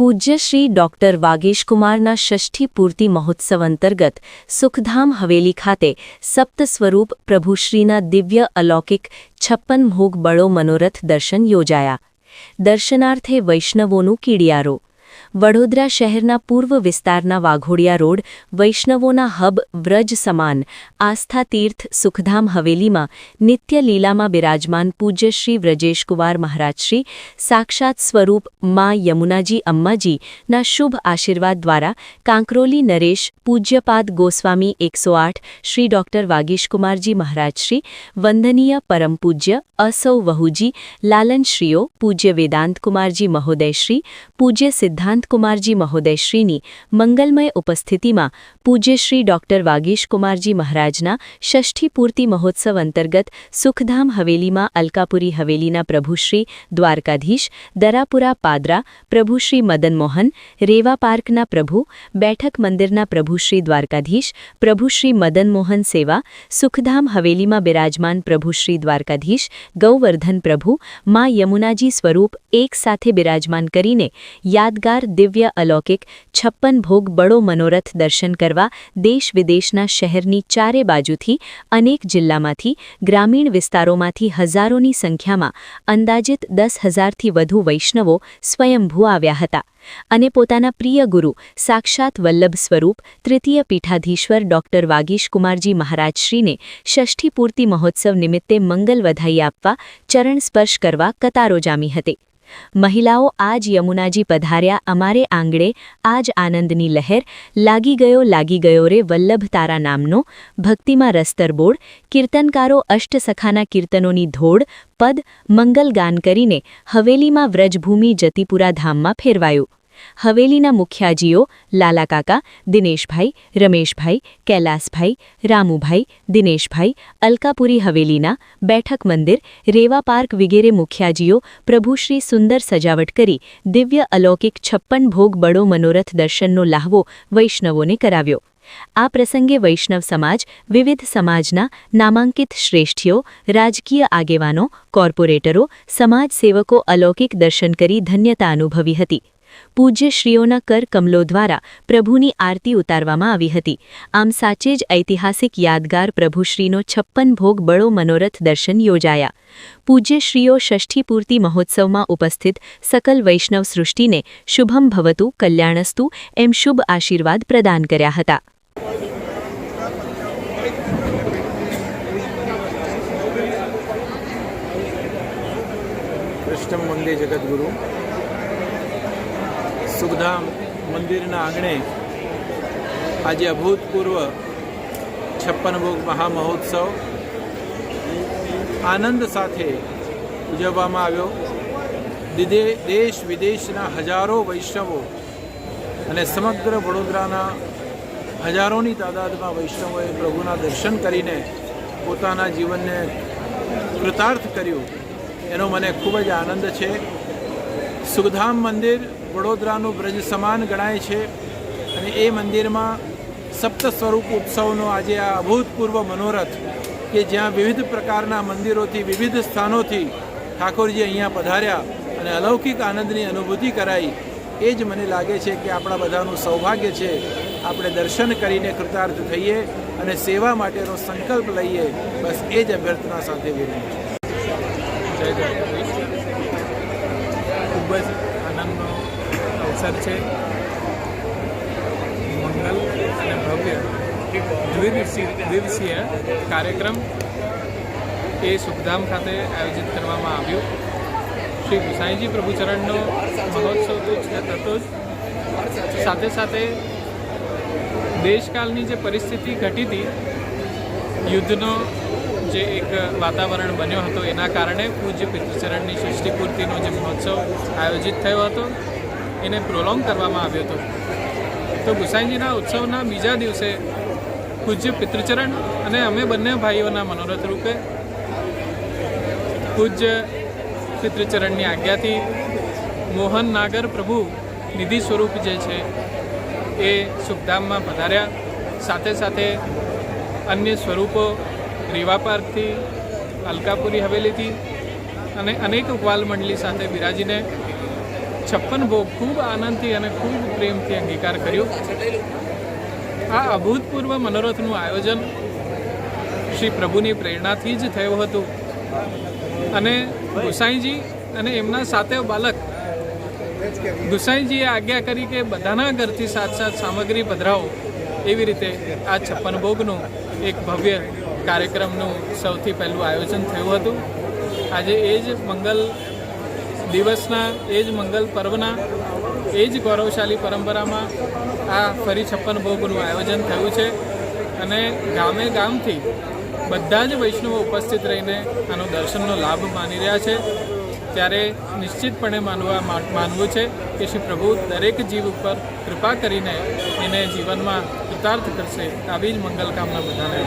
પૂજ્ય શ્રી ડોક્ટર વાગેશકુમારના ષષ્ઠી પૂર્તિ મહોત્સવ અંતર્ગત સુખધામ હવેલી ખાતે સપ્ત સ્વરૂપ પ્રભુશ્રીના દિવ્ય અલૌકિક છપ્પન ભોગ બળો મનોરથ દર્શન યોજાયા દર્શનાર્થે વૈષ્ણવોનું કીડિયારો વડોદરા શહેરના પૂર્વ વિસ્તારના વાઘોડિયા રોડ, વૈષ્ણવોના હબ, વ્રજ સમાન, આસ્થા તીર્થ, સુખધામ હવેલીમાં નિત્ય લીલામાં બિરાજમાન પૂજ્ય શ્રી વ્રજેશકુમાર મહારાજશ્રી સાક્ષાત સ્વરૂપ મા યમુનાજી અમ્માજીના શુભ આશીર્વાદ દ્વારા કાંકરોલી નરેશ, પૂજ્યપાદ ગોસ્વામી એકસો શ્રી ડોક્ટર વાગીશકુમારજી મહારાજશ્રી વંદનીય પરમ પૂજ્ય અસૌ વહુજી લાલનશ્રીઓ, પૂજ્ય વેદાંતકુમારજી મહોદયશ્રી પૂજ્ય સિદ્ધાંતકુમારજી મહોદયશ્રીની મંગલમય ઉપસ્થિતિમાં પૂજ્ય શ્રી ડોક્ટર વાગીશકુમારજી મહારાજના ષષ્ઠી પૂર્તિ મહોત્સવ અંતર્ગત સુખધામ હવેલીમાં અલકાપુરી હવેલીના પ્રભુશ્રી દ્વારકાધીશ દરાપુરા પાદરા પ્રભુશ્રી મદન મોહન રેવા પાર્કના પ્રભુ બેઠક મંદિરના પ્રભુશ્રી દ્વારકાધીશ પ્રભુશ્રી મદન મોહન સેવા સુખધામ હવેલીમાં બિરાજમાન પ્રભુશ્રી દ્વારકાધીશ ગૌવર્ધન પ્રભુ મા યમુનાજી સ્વરૂપ એક સાથે બિરાજમાન કરીને યાદગાર દિવ્ય અલૌકિક છપ્પન ભોગ બળો મનોરથ દર્શન કરવા દેશ વિદેશના શહેરની ચારે બાજુથી અનેક જિલ્લામાંથી, ગ્રામીણ વિસ્તારોમાંથી હજારોની સંખ્યામાં અંદાજિત દસ હજારથી વધુ વૈષ્ણવો સ્વયંભૂ આવ્યા હતા. અને પોતાના પ્રિય ગુરુ સાક્ષાત વલ્લભ સ્વરૂપ તૃતીય પીઠાધીશ્વર ડોક્ટર વાગીશકુમારજી મહારાજશ્રીને ષષ્ઠી પૂર્તિ મહોત્સવ નિમિત્તે મંગલ વધાઈ આપવા ચરણ સ્પર્શ કરવા કતારો જામી હતી. મહિલાઓ આજ યમુનાજી પધાર્યા, અમારે આંગણે આજ આનંદની લહેર. લાગી ગયો લાગી ગયો રે વલ્લભ તારા નામનો. ભક્તિમાં રસ્તરબોળ કીર્તનકારો અષ્ટસખાના કીર્તનોની ધોડ પદ મંગલગાન કરીને હવેલીમાં વ્રજભૂમિ જતીપુરા ધામમાં ફેરવાયું. હવેલીના મુખ્યાજીઓ લાલાકાકા દિનેશભાઈ, રમેશભાઈ, કૈલાસભાઈ, રામુભાઈ, દિનેશભાઈ, અલકાપુરી હવેલીના બેઠક મંદિર, રેવા પાર્ક વગેરે મુખ્યાજીઓ પ્રભુશ્રી સુંદર સજાવટ કરી દિવ્ય અલૌકિક છપ્પન ભોગ બળો મનોરથ દર્શનનો લાહવો વૈષ્ણવોને કરાવ્યો. આ પ્રસંગે વૈષ્ણવ સમાજ, વિવિધ સમાજના નામાંકિત શ્રેષ્ઠીઓ, રાજકીય આગેવાનો, કોર્પોરેટરો, સમાજસેવકો અલૌકિક દર્શન કરી ધન્યતા અનુભવી હતી. પૂજ્ય શ્રીઓના કર કમલો દ્વારા પ્રભુની આરતી ઉતારવામાં આવી હતી. આમ સાચે જ ઐતિહાસિક યાદગાર પ્રભુશ્રીનો છપ્પન ભોગ બળો મનોરથ દર્શન યોજાયા. પૂજ્યશ્રીઓ ષષ્ઠીપૂર્તિ ષષ્ઠી પૂર્તિ મહોત્સવમાં ઉપસ્થિત સકલ વૈષ્ણવ સૃષ્ટિને શુભમ ભવતુ, કલ્યાણસ્તુ, એમ શુભ આશીર્વાદ પ્રદાન કર્યા હતા. કૃષ્ણ મંદિર જગદગુરુ. સુખધામ મંદિરના આંગણે આજે અભૂતપૂર્વ છપ્પન ભોગ મહામહોત્સવ આનંદ સાથે ઉજવવામાં આવ્યો. દેશ વિદેશના હજારો વૈષ્ણવો અને સમગ્ર વડોદરાના હજારોની તાદાદમાં વૈષ્ણવોએ પ્રભુના દર્શન કરીને પોતાના જીવનને કૃતાર્થ કર્યું. એનો મને ખૂબ જ આનંદ છે. સુખધામ મંદિર વડોદરાનું બ્રજ સમાન ગણાય છે અને એ મંદિરમાં સપ્ત સ્વરૂપ ઉત્સવનો આજે આ અભૂતપૂર્વ મનોરથ કે જ્યાં વિવિધ પ્રકારના મંદિરોથી, વિવિધ સ્થાનોથી ઠાકોરજી અહીંયા પધાર્યા અને અલૌકિક આનંદની અનુભૂતિ કરાઈ, એ જ મને લાગે છે કે આપણા બધાનું સૌભાગ્ય છે. આપણે દર્શન કરીને કૃતાર્થ થઈએ અને સેવા માટેનો સંકલ્પ લઈએ. બસ એ જ અભ્યર્થના સાથે વિનંતી. ખૂબ જ અવસર છે. મંગલ અને ભવ્ય દ્વિદિવસીય દિવસીય કાર્યક્રમ એ સુખધામ ખાતે આયોજિત કરવામાં આવ્યું. શ્રી ગુસાઈજી પ્રભુચરણનો મહોત્સવ તો છે થતો જ. સાથે સાથે દેશકાલની જે પરિસ્થિતિ ઘટી હતી, યુદ્ધનો જે એક વાતાવરણ બન્યો હતો એના કારણે પૂજ્ય પિતૃચરણની સૃષ્ટિપૂર્તિનો પૂર્તિનો જે મહોત્સવ આયોજિત થયો હતો. એને પ્રોલોંગ કરવામાં આવ્યો હતો. તો ગુસાઈજીના ઉત્સવના બીજા દિવસે પૂજ્ય પિતૃચરણ અને અમે બંને ભાઈઓના મનોરથ રૂપે પૂજ્ય પિતૃચરણની આજ્ઞાથી મોહન નાગર પ્રભુ નિધિ સ્વરૂપ જે છે એ સુખધામમાં પધાર્યા. સાથે સાથે અન્ય સ્વરૂપો રીવા પાર્કથી, અલકાપુરી હવેલીથી અને અનેક ઉપવાલ મંડળી સાથે બિરાજીને છપ્પન ભોગ ખૂબ આનંદથી અને ખૂબ પ્રેમથી અંગીકાર કર્યો. આ અભૂતપૂર્વ મનોરથનું આયોજન શ્રી પ્રભુની પ્રેરણાથી જ થયું હતું. અને ગુસાઈજી અને એમના સાથે બાલક ગુસાઈજીએ આજ્ઞા કરી કે બધાના ઘરથી સાત સાત સામગ્રી પધરાવો. એવી રીતે આ છપ્પન ભોગનું એક ભવ્ય કાર્યક્રમનું સૌથી પહેલું આયોજન થયું હતું. આજે એ જ મંગલ દિવસના એ જ મંગલ પર્વના એ જ ગૌરવશાલી પરંપરામાં આ ફરી છપ્પન ભોગનું આયોજન થયું છે. અને ગામે ગામથી બધા જ વૈષ્ણવો ઉપસ્થિત રહીને આનો દર્શનનો લાભ માની રહ્યા છે. ત્યારે નિશ્ચિતપણે માનવા માનવું છે કે શ્રી પ્રભુ દરેક જીવ ઉપર કૃપા કરીને એને જીવનમાં કૃતાર્થ કરશે. આવી જ મંગલ કામના બધાને.